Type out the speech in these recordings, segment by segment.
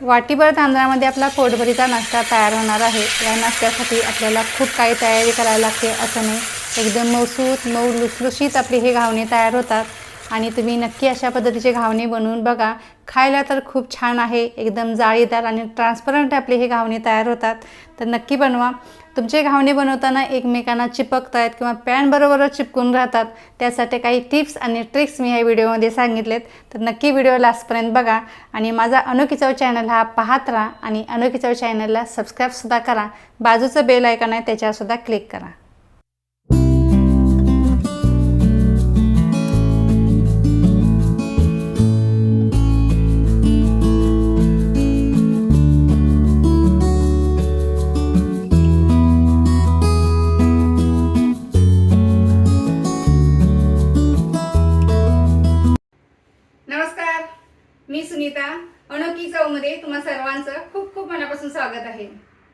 वाटीभर तांदळामध्ये आपला पोटभरीचा नाश्ता तयार होणार आहे. या नाश्त्यासाठी आपल्याला खूप काही तयारी करायला लागते असं नाही. एकदम मऊसूत मऊ लुसलुशीत आपली हे घावणे तयार होतात. आणि तुम्ही नक्की अशा पद्धतीचे घावणे बनवून बघा. खायला तर खूप छान आहे एकदम जाळीदार आणि ट्रान्सपरंट आपले हे घावणे तयार होतात. तर नक्की बनवा. तुमचे घावणे बनवताना एकमेकांना चिपकत आहेत किंवा पॅनबरोबरच चिपकून राहतात. त्यासाठी काही टिप्स आणि ट्रिक्स मी ह्या व्हिडिओमध्ये सांगितलेत. तर नक्की व्हिडिओ लास्टपर्यंत बघा. आणि माझा अनोखी चव चॅनल हा पाहत राहा आणि अनोखी चव चॅनलला सबस्क्राईबसुद्धा करा. बाजूचं बेल ऐकन आहे त्याच्यावरसुद्धा क्लिक करा. मी सुनीता अनोखी चौमध्ये तुम्हा सर्वांचं खूप खूप मनापासून स्वागत आहे.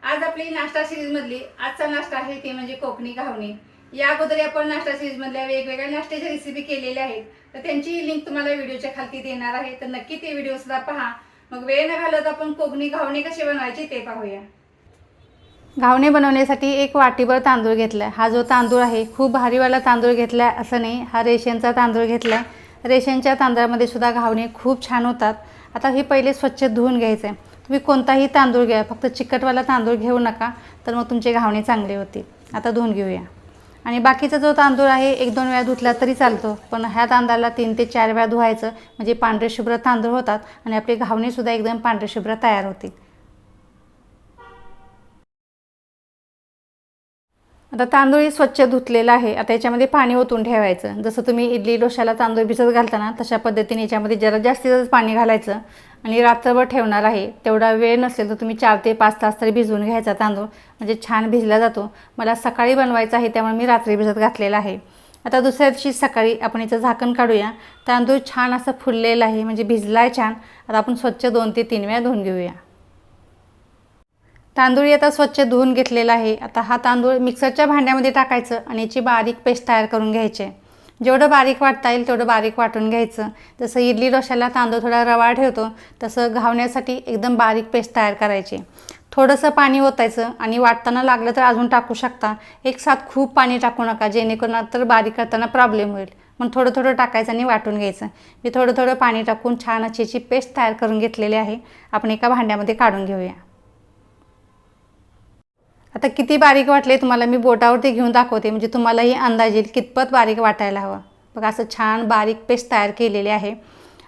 आज आपली नाश्ता सिरीजमधली आजचा नाश्ता आहे ते म्हणजे कोकणी घावणे. या अगोदर आपण नाश्ता सिरीजमधल्या वेगवेगळ्या नाश्त्याच्या रेसिपी केलेल्या आहेत. तर त्यांची लिंक तुम्हाला व्हिडिओच्या खालती देणार आहे. तर नक्की ते व्हिडिओ सुद्धा पहा. मग वेळ न घालत आपण कोकणी घावणे कसे बनवायचे ते पाहूया. घावणे बनवण्यासाठी एक वाटीभर तांदूळ घेतला. हा जो तांदूळ आहे खूप भारीवाला तांदूळ घेतला असं नाही. हा रेशनचा तांदूळ घेतला रेशनच्या तांदळामध्ये सुद्धा घावणे खूप छान होतात. आता हे पहिले स्वच्छ धुवून घ्यायचं. आहे तुम्ही कोणताही तांदूळ घ्या फक्त चिकटवाला तांदूळ घेऊ नका तर मग तुमचे घावणे चांगले होतील. आता धुवून घेऊया. आणि बाकीचा जो तांदूळ आहे एक दोन वेळा धुतला तरी चालतो पण ह्या तांदळाला तीन ते चार वेळा धुवायचं म्हणजे पांढरे शुभ्र तांदूळ होतात आणि आपले घावणेसुद्धा एकदम पांढरे शुभ्र तयार होतील. आता तांदूळ स्वच्छ धुतलेला आहे. आता याच्यामध्ये पाणी ओतून ठेवायचं. जसं तुम्ही इडली डोशाला तांदूळ भिजत घालताना तशा पद्धतीने याच्यामध्ये जरा जास्तीतच पाणी घालायचं आणि रात्रभर ठेवणार आहे. तेवढा वेळ नसेल तर तुम्ही चार ते पाच तास तरी भिजवून घ्यायचा तांदूळ. म्हणजे छान भिजला जातो. मला सकाळी बनवायचा आहे त्यामुळे मी रात्री भिजत घातलेला आहे. आता दुसऱ्या दिवशी सकाळी आपण याचं झाकण काढूया. तांदूळ छान असं फुललेला आहे म्हणजे भिजला आहे छान. आता आपण स्वच्छ दोन ते तीन वेळा धुवून घेऊया. तांदूळ आता स्वच्छ धुवून घेतलेला आहे. आता हा तांदूळ मिक्सरच्या भांड्यामध्ये टाकायचं आणि याची बारीक पेस्ट तयार करून घ्यायची. जेवढं बारीक वाटता येईल तेवढं बारीक वाटून घ्यायचं. जसं इडली डोशाला तांदूळ थोडा रवा ठेवतो तसं घावण्यासाठी एकदम बारीक पेस्ट तयार करायची. थोडंसं पाणी ओतायचं आणि वाटताना लागलं तर अजून टाकू शकता. एक साथ खूप पाणी टाकू नका जेणेकरून तर बारीक करताना प्रॉब्लेम होईल. मग थोडं थोडं टाकायचं आणि वाटून घ्यायचं. मी थोडं थोडं पाणी टाकून छान अशी याची पेस्ट तयार करून घेतलेली आहे. आपण एका भांड्यामध्ये काढून घेऊया. आता किती बारीक वाटले तुम्हाला? मी बोटावरती घेऊन दाखवते. म्हणजे तुम्हालाही अंदाज येईल कितपत बारीक वाटायला हवं? बघा असं छान बारीक पेस्ट तयार केलेली आहे.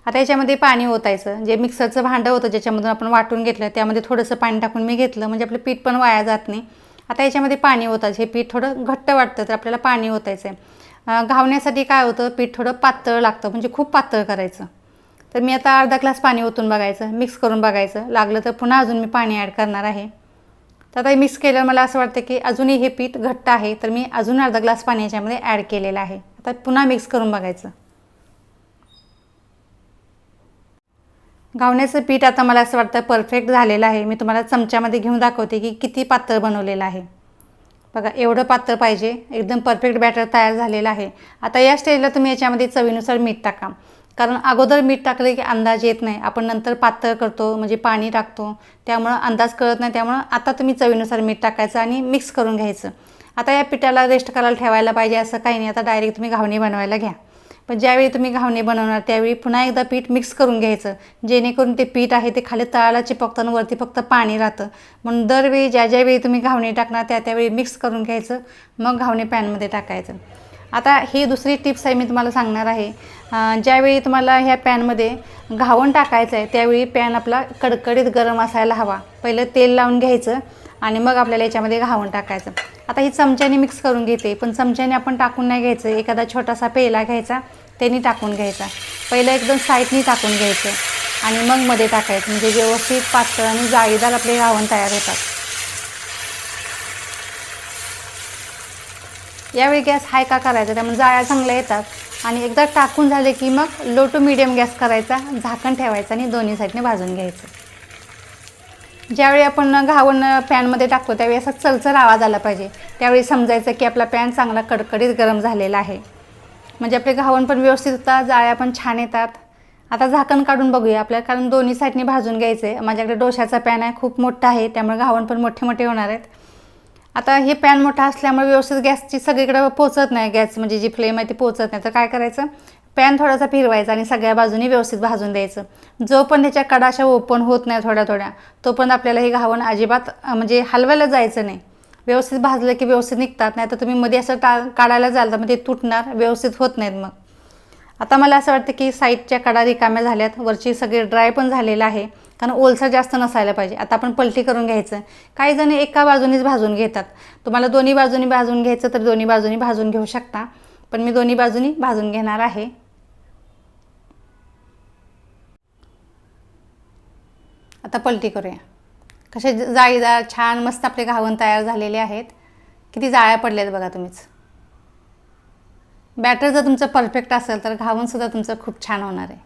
आता याच्यामध्ये पाणी ओतायचं. जे मिक्सरचं भांडं होतं ज्याच्यामधून आपण वाटून घेतलं त्यामध्ये थोडंसं पाणी टाकून मी घेतलं. म्हणजे आपलं पीठ पण वाया जात नाही. आता याच्यामध्ये पाणी ओतायचं. हे पीठ थोडं घट्ट वाटतं तर आपल्याला पाणी ओतायचं आहे घावण्यासाठी काय होतं? पीठ थोडं पातळ लागतं. म्हणजे खूप पातळ करायचं. तर मी आता अर्धा ग्लास पाणी ओतून बघायचं. मिक्स करून बघायचं. लागलं तर पुन्हा अजून मी पाणी ॲड करणार आहे. तर आता मिक्स केल्यावर मला असं वाटतं की अजूनही हे पीठ घट्ट आहे तर मी अजून अर्धा ग्लास पाणी याच्यामध्ये ॲड केलेलं आहे. आता पुन्हा मिक्स करून बघायचं. गावण्याचं पीठ आता मला असं वाटतं परफेक्ट झालेलं आहे. मी तुम्हाला चमच्यामध्ये घेऊन दाखवते की किती पातळ बनवलेलं आहे. बघा एवढं पातळ पाहिजे. एकदम परफेक्ट बॅटर तयार झालेलं आहे. आता या स्टेजला तुम्ही याच्यामध्ये चवीनुसार मीठ टाका. कारण अगोदर मीठ टाकलं की अंदाज येत नाही. आपण नंतर पातळ करतो म्हणजे पाणी टाकतो. त्यामुळं अंदाज कळत नाही. त्यामुळं आता तुम्ही चवीनुसार मीठ टाकायचं आणि मिक्स करून घ्यायचं. आता या पिठाला रेस्ट करायला ठेवायला पाहिजे असं काही नाही. आता डायरेक्ट तुम्ही घावणी बनवायला घ्या. पण ज्यावेळी तुम्ही घावणे बनवणार त्यावेळी पुन्हा एकदा पीठ मिक्स करून घ्यायचं. जेणेकरून ते पीठ आहे ते खाली तळाला चिपकतं वरती फक्त पाणी राहतं. म्हणून दरवेळी ज्या ज्यावेळी तुम्ही घावणे टाकणार त्या त्यावेळी मिक्स करून घ्यायचं. मग घावणे पॅनमध्ये टाकायचं. आता ही दुसरी टिप्स आहे मी तुम्हाला सांगणार आहे. ज्यावेळी तुम्हाला ह्या पॅनमध्ये घावण टाकायचं आहे त्यावेळी पॅन आपला कडकडीत गरम असायला हवा. पहिलं तेल लावून घ्यायचं आणि मग आपल्याला याच्यामध्ये घावण टाकायचं. आता ही चमच्याने मिक्स करून घेते पण चमच्याने आपण टाकून नाही घ्यायचं. एखादा छोटासा पेला घ्यायचा त्यांनी टाकून घ्यायचा. पहिलं एकदम साईडनी टाकून घ्यायचं आणि मग मध्ये टाकायचं. म्हणजे व्यवस्थित पातळ आणि जाळीदार आपले घावण तयार होतात. यावेळी गॅस हाय का करायचा? त्यामुळे जाळ्या चांगल्या येतात. आणि एकदा टाकून झाले की मग लो टू मिडियम गॅस करायचा झाकण ठेवायचं आणि दोन्ही साईडने भाजून घ्यायचं. ज्यावेळी आपण घावण पॅनमध्ये टाकतो त्यावेळी असा चलचर आवाज आला पाहिजे. त्यावेळी समजायचं की आपला पॅन चांगला कडकडीत गरम झालेला आहे. म्हणजे आपले घावण पण व्यवस्थित होतात जाळ्या पण छान येतात. आता झाकण काढून बघूया आपल्याला कारण दोन्ही साईडने भाजून घ्यायचं आहे माझ्याकडे डोशाचा पॅन आहे खूप मोठा आहे त्यामुळे घावण पण मोठे मोठे होणार आहेत. आता हे पॅन मोठा असल्यामुळे व्यवस्थित गॅसची सगळीकडे पोचत नाही गॅस म्हणजे जी फ्लेम आहे ती पोचत नाही. तर काय करायचं? पॅन थोडासा फिरवायचा आणि सगळ्या बाजूनी व्यवस्थित भाजून द्यायचं. जो पण त्याच्या कडा अशा ओपन होत नाही थोड्या थोड्या तो पण आपल्याला हे घावण अजिबात म्हणजे हलवायला जायचं नाही. व्यवस्थित भाजलं की व्यवस्थित निघतात नाही तर तुम्ही मध्ये असं टा काढायला जाल तर मग ते तुटणार व्यवस्थित होत नाहीत मग. आता मला असं वाटतं की साईडच्या कडा रिकाम्या झाल्यात वरची सगळी ड्राय पण झालेलं आहे. कारण ओलसर जास्त नसायला पाहिजे. आता आपण पलटी करून घ्यायचं. काही जण एका बाजूनीच भाजून घेतात. तुम्हाला दोन्ही बाजूनी भाजून घ्यायचं तर दोन्ही बाजूनी भाजून घेऊ शकता. पण मी दोन्ही बाजूनी भाजून घेणार आहे. आता पलटी करूया. कसे जाळीदार छान मस्त आपले घावण तयार झालेले आहेत. किती जाळ्या पडल्यात बघा तुम्हीच. बॅटर जर तुमचं परफेक्ट असेल तर घावणसुद्धा तुमचं खूप छान होणार आहे.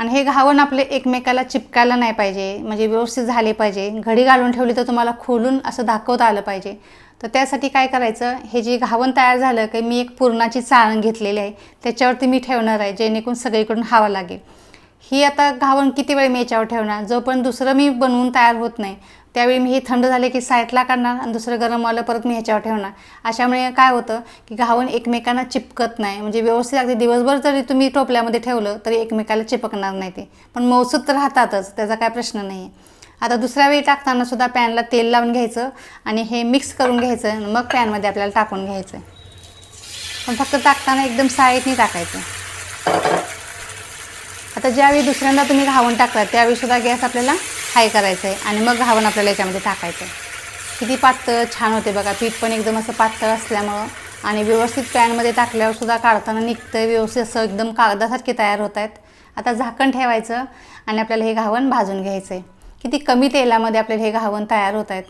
आणि हे घावण आपले एकमेकाला चिपकायला नाही पाहिजे म्हणजे व्यवस्थित झाले पाहिजे. घडी घालून ठेवली तर तुम्हाला खोलून असं दाखवता आलं पाहिजे. तर त्यासाठी काय करायचं हे जे घावण तयार झालं की मी एक पुरणाची चाळण घेतलेली आहे त्याच्यावरती मी ठेवणार आहे जेणेकरून सगळीकडून हवा लागेल. ही आता घावण किती वेळ मी याच्यावर ठेवणार? जोपर्यंत दुसरं मी बनवून तयार होत नाही त्यावेळी मी हे थंड झाले की साईडला काढणार आणि दुसरं गरमवालं परत मी ह्याच्यावर ठेवणार. अशामुळे काय होतं की घावण एकमेकांना चिपकत नाही. म्हणजे व्यवस्थित अगदी दिवसभर जरी तुम्ही टोपल्यामध्ये ठेवलं तरी एकमेकाला चिपकणार नाही ते. पण मौसूद तर राहतातच त्याचा काय प्रश्न नाही आहे आता दुसऱ्या वेळी टाकताना सुद्धा पॅनला तेल लावून घ्यायचं आणि हे मिक्स करून घ्यायचं आणि मग पॅनमध्ये आपल्याला टाकून घ्यायचं पण फक्त टाकताना एकदम साईडनी टाकायचं. आता ज्यावेळी दुसऱ्यांदा तुम्ही घावण टाकता त्यावेळी सुद्धा गॅस आपल्याला फ्राय करायचं आहे आणि मग घावण आपल्याला याच्यामध्ये टाकायचं आहे किती पातळ छान होते बघा. पीठ पण एकदम असं पातळ असल्यामुळं आणि व्यवस्थित पॅनमध्ये टाकल्यावर सुद्धा काढताना निघतं व्यवस्थित असं एकदम कागदासारखे तयार होत आहेत. आता झाकण ठेवायचं आणि आपल्याला हे घावण भाजून घ्यायचं आहे किती कमी तेलामध्ये आपल्याला हे घावण तयार होत आहेत.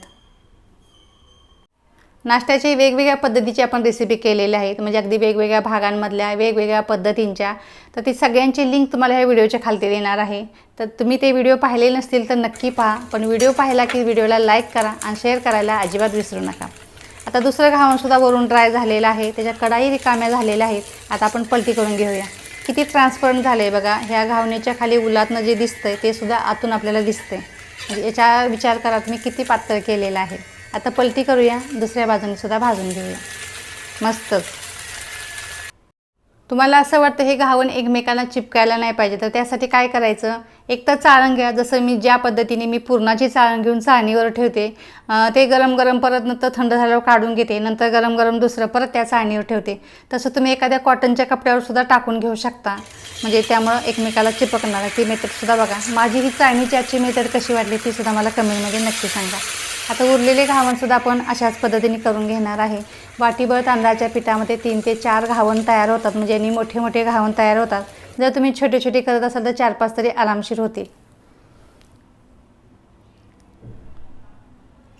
नाश्त्याची वेगवेगळ्या पद्धतीची आपण रेसिपी केलेल्या आहेत म्हणजे अगदी वेगवेगळ्या भागांमधल्या वेगवेगळ्या पद्धतींच्या. तर ती सगळ्यांची लिंक तुम्हाला ह्या व्हिडिओच्या खालती देणार आहे. तर तुम्ही ते व्हिडिओ पाहिले नसतील तर नक्की पहा. पण व्हिडिओ पाहिला की व्हिडिओला लाईक करा आणि शेअर करायला अजिबात विसरू नका. आता दुसरं घावणसुद्धा वरून ड्राय झालेलं आहे. त्याच्या कडाई रिकाम्या झालेल्या आहेत. आता आपण पलटी करून घेऊया. किती ट्रान्सपरंट झालं आहे बघा. ह्या घावणीच्या खाली उलातनं जे दिसतं आहे ते सुद्धा आतून आपल्याला दिसतं म्हणजे याचा विचार करा तुम्ही किती पातळ केलेलं आहे. आता पलटी करूया दुसऱ्या बाजूने सुद्धा भाजून घेऊया. मस्तच तुम्हाला असं वाटतं हे घावण एकमेकांना चिपकायला नाही पाहिजे तर त्यासाठी काय करायचं? एक तर चाळण घ्या जसं मी ज्या पद्धतीने मी पुरणाची चाळण घेऊन चाळणीवर ठेवते ते गरम गरम परत नंतर थंड झाल्यावर काढून घेते नंतर गरम गरम दुसरं परत त्या चाळणीवर ठेवते. तसं तुम्ही एखाद्या कॉटनच्या कपड्यावर सुद्धा टाकून घेऊ शकता. म्हणजे त्यामुळं एकमेकाला चिपकणार ती मेथडसुद्धा बघा. माझी ही चाळणीची आजची मेथड कशी वाटली ती सुद्धा मला कमेंटमध्ये नक्की सांगा. आता उरलेले घावणसुद्धा आपण अशाच पद्धतीने करून घेणार आहे. वाटीभर तांदळाच्या पिठामध्ये तीन ते चार घावण तयार होतात. म्हणजे यांनी मोठे मोठे घावण तयार होतात. जर तुम्ही छोटे छोटे करत असाल तर चार पाच तरी आरामशीर होतील.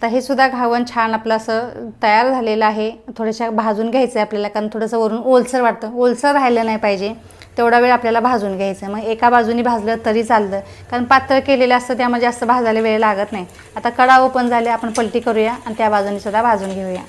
तर हे सुद्धा घावण छान आपलं असं तयार झालेलं आहे. थोड्याशा भाजून घ्यायचं आहे आपल्याला कारण थोडंसं वरून ओलसर वाटतं. ओलसर राहिलं नाही पाहिजे. तेवढा वेळ आपल्याला भाजून घ्यायचं. आहे मग एका बाजूनी भाजलं तरी चालतं. कारण पातळ केलेलं असतं त्यामध्ये जास्त भाजायला वेळ लागत नाही. आता कडा ओपन झाले आपण पलटी करूया आणि त्या बाजूनी सुद्धा भाजून घेऊया.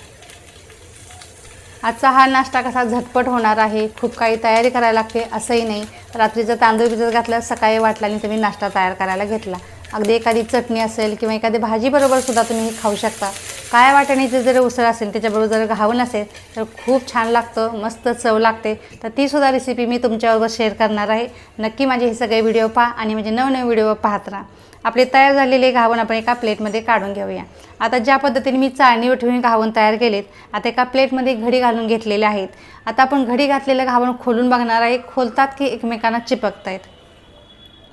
आजचा हा नाश्ता कसा झटपट होणार आहे खूप काही तयारी करायला लागते असंही नाही. रात्रीचं तांदूळ भिजत घातलं सकाळी वाटला आणि तुम्ही नाश्ता तयार करायला घेतला. अगदी एखादी चटणी असेल किंवा एखादी भाजीबरोबर सुद्धा तुम्ही हे खाऊ शकता. काय वाटणीचं जर उसळ असेल त्याच्याबरोबर जर घावण असेल तर खूप छान लागतं मस्त चव लागते. तर तीसुद्धा रेसिपी मी तुमच्याबरोबर शेअर करणार आहे. नक्की माझे हे सगळे व्हिडिओ पहा आणि म्हणजे नवनवे व्हिडिओ पाहत राहा. आपले तयार झालेले घावण आपण एका प्लेटमध्ये काढून घेऊया. आता ज्या पद्धतीने मी चाळणीवर ठेवून घावण तयार केलेत आता एका प्लेटमध्ये घडी घालून घेतलेले आहेत. आता आपण घडी घातलेलं घावण खोलून बघणार आहे खोलतात की एकमेकांना चिपकत आहेत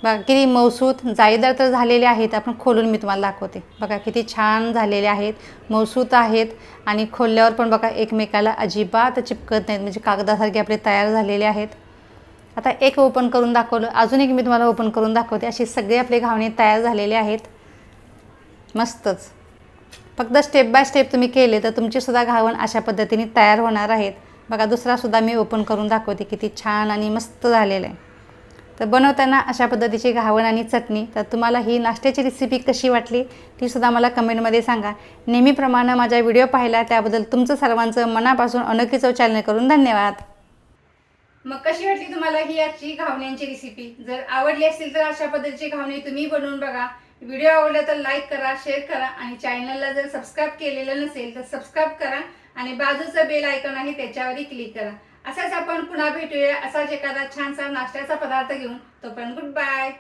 बघा किती मौसूत जाळीदार तर झालेले आहेत आपण खोलून मी तुम्हाला दाखवते. बघा किती छान झालेले आहेत मौसूत आहेत आणि खोलल्यावर पण बघा एकमेकाला अजिबात चिपकत नाहीत म्हणजे कागदासारखे आपले तयार झालेले आहेत. आता एक ओपन करून दाखवलं अजून एक मी तुम्हाला ओपन करून दाखवते. असे सगळे आपले घावणे तयार झालेले आहेत. मस्तच. फक्त स्टेप बाय स्टेप तुम्ही केले तर तुमचेसुद्धा घावण अशा पद्धतीने तयार होणार आहेत. बघा दुसरासुद्धा मी ओपन करून दाखवते किती छान आणि मस्त झालेलं आहे. तर बनवताना अशा पद्धतीची घावण आणि चटणी. तर तुम्हाला ही नाश्त्याची रेसिपी कशी वाटली ती सुद्धा मला कमेंटमध्ये सांगा. नेहमीप्रमाणे माझा व्हिडिओ पाहिला त्याबद्दल तुमचं सर्वांचं मनापासून अनोखी चव चॅनल करून धन्यवाद. मग कशी वाटली तुम्हाला ही आजची घावण्यांची रेसिपी जर आवडली असेल तर अशा पद्धतीची घावणे तुम्ही बनवून बघा. व्हिडिओ आवडला तर लाईक करा शेअर करा आणि चॅनलला जर सबस्क्राईब केलेलं नसेल तर सबस्क्राईब करा आणि बाजूचं बेल आयकॉन आहे त्याच्यावरही क्लिक करा. असाच आपण पुन्हा भेटूया. असाच एखादा छानसा नाश्त्याचा पदार्थ घेऊन. तोपर्यंत गुड बाय.